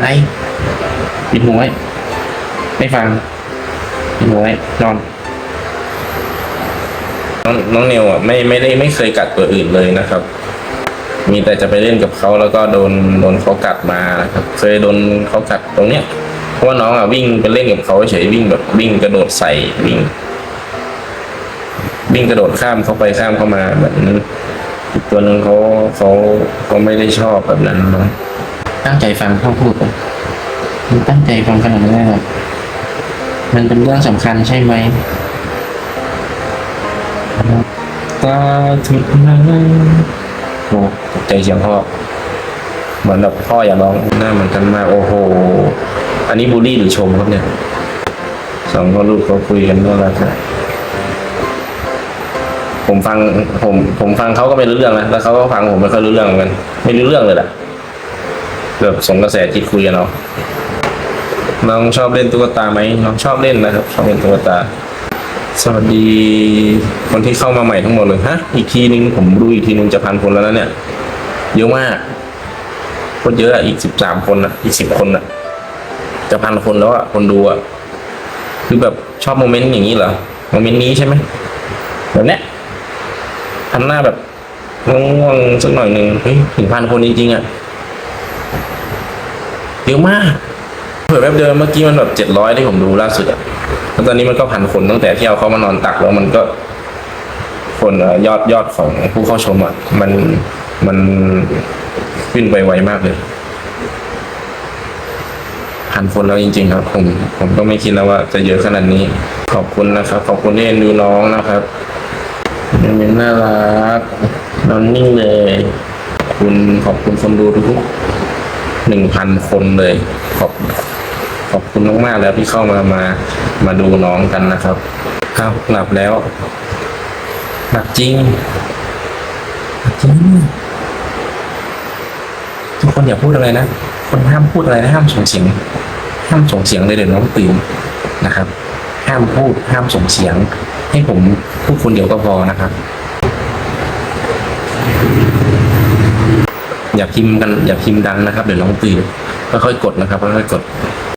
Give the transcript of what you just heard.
อะไรปิดหูไว้ไม่ฟังปิดหูไว้นอนน้องน้องนิวอะไม่ไม่ได้ไม่เคยกัดตัวอื่นเลยนะครับ มีแต่จะไปเล่นกับเขาแล้วก็โดนโดนเขากัดมานะครับ เคยโดนเขากัดตรงเนี้ยเพราะว่าน้องอะวิ่งไปเล่นกับเขาเฉยวิ่งแบบวิ่งกระโดดใส่วิ่ง วิ่งกระโดดข้ามเขาไปข้ามเข้ามาแบบนั้นอีกตัวหนึ่งเขาเขาเขาไม่ได้ชอบแบบนั้นเนาะ ตั้งใจฟังเขาพูดมันตั้งใจฟังขนาดนั้นเลยเหรอมันเป็นเรื่องสำคัญใช่ไหมตาถึงมาโอ้ตกใจเสียงพ่อเหมือนแบบพ่ออย่าร้องหน้าเหมือนกันมากโอ้โห อันนี้บูลลี่หรือชมครับเนี่ยสองพ่อลูกเขาคุยกันน่ารักนะผมฟังผมผมฟังเขาก็ไม่รู้เรื่องนะแล้วเขาก็ฟังผมไม่ค่อยรู้เรื่องเหมือนกันไม่รู้เรื่องเลยแหละ แบบส่งกระแสจิตคุยกันเนาะน้องชอบเล่นตุ๊กตาไหมน้องชอบเล่นนะครับ ชอบเล่นตุ๊กตา สวัสดี คนที่เข้ามาใหม่ทั้งหมดเลยฮะอีกทีนึงผมดูอีกทีนึงจะพันคนแล้วนะเนี่ยเยอะมากคนเยอะอะอีกสิบสามคนอะอีกสิบคนอะจะพันคนแล้วอะคนดูอะคือแบบชอบโมเมนต์อย่างนี้เหรอโมเมนต์นี้ใช่ไหมแบบเนี้ยทำหน้าแบบง่วงๆสักหน่อยหนึ่งเฮ้ยถึงพันคนจริงๆอะ เยอะมากเผื่อแป๊บเดิมเมื่อกี้มันแบบเจ็ดร้อยที่ผมดูล่าสุดอะแล้วตอนนี้มันก็พันคนตั้งแต่ที่เอาเขามานอนตักแล้วมันก็ คนยอดยอดของผู้เข้าชมอะมันมันขึ้นไปไวมากเลยพันคนแล้วจริง ๆ ครับ ผมผมก็ไม่คิดแล้วว่าจะเยอะขนาดนี้ ขอบคุณนะครับ ขอบคุณที่เอ็นดูน้องนะครับเป็นน่ารักนอนนิ่งเลย คุณขอบคุณคนดูทุก หนึ่งพันคนเลย ขอบขอบคุณมากๆแล้วที่เข้ามามามาดูน้องกันนะครับครับหลับแล้วหนักจริงหนักจริงทุกคนอย่าพูดอะไรนะคนห้ามพูดอะไรนะห้ามส่งเสียง ห้ามส่งเสียงเลยเดี๋ยวน้องตื่นนะครับ ห้ามพูดห้ามส่งเสียง ให้ผมพูดคนเดียวก็พอนะครับ อย่าพิมพ์กันอย่าพิมพ์ดังนะครับเดี๋ยวน้องตื่นค่อยๆกดนะครับค่อยๆกด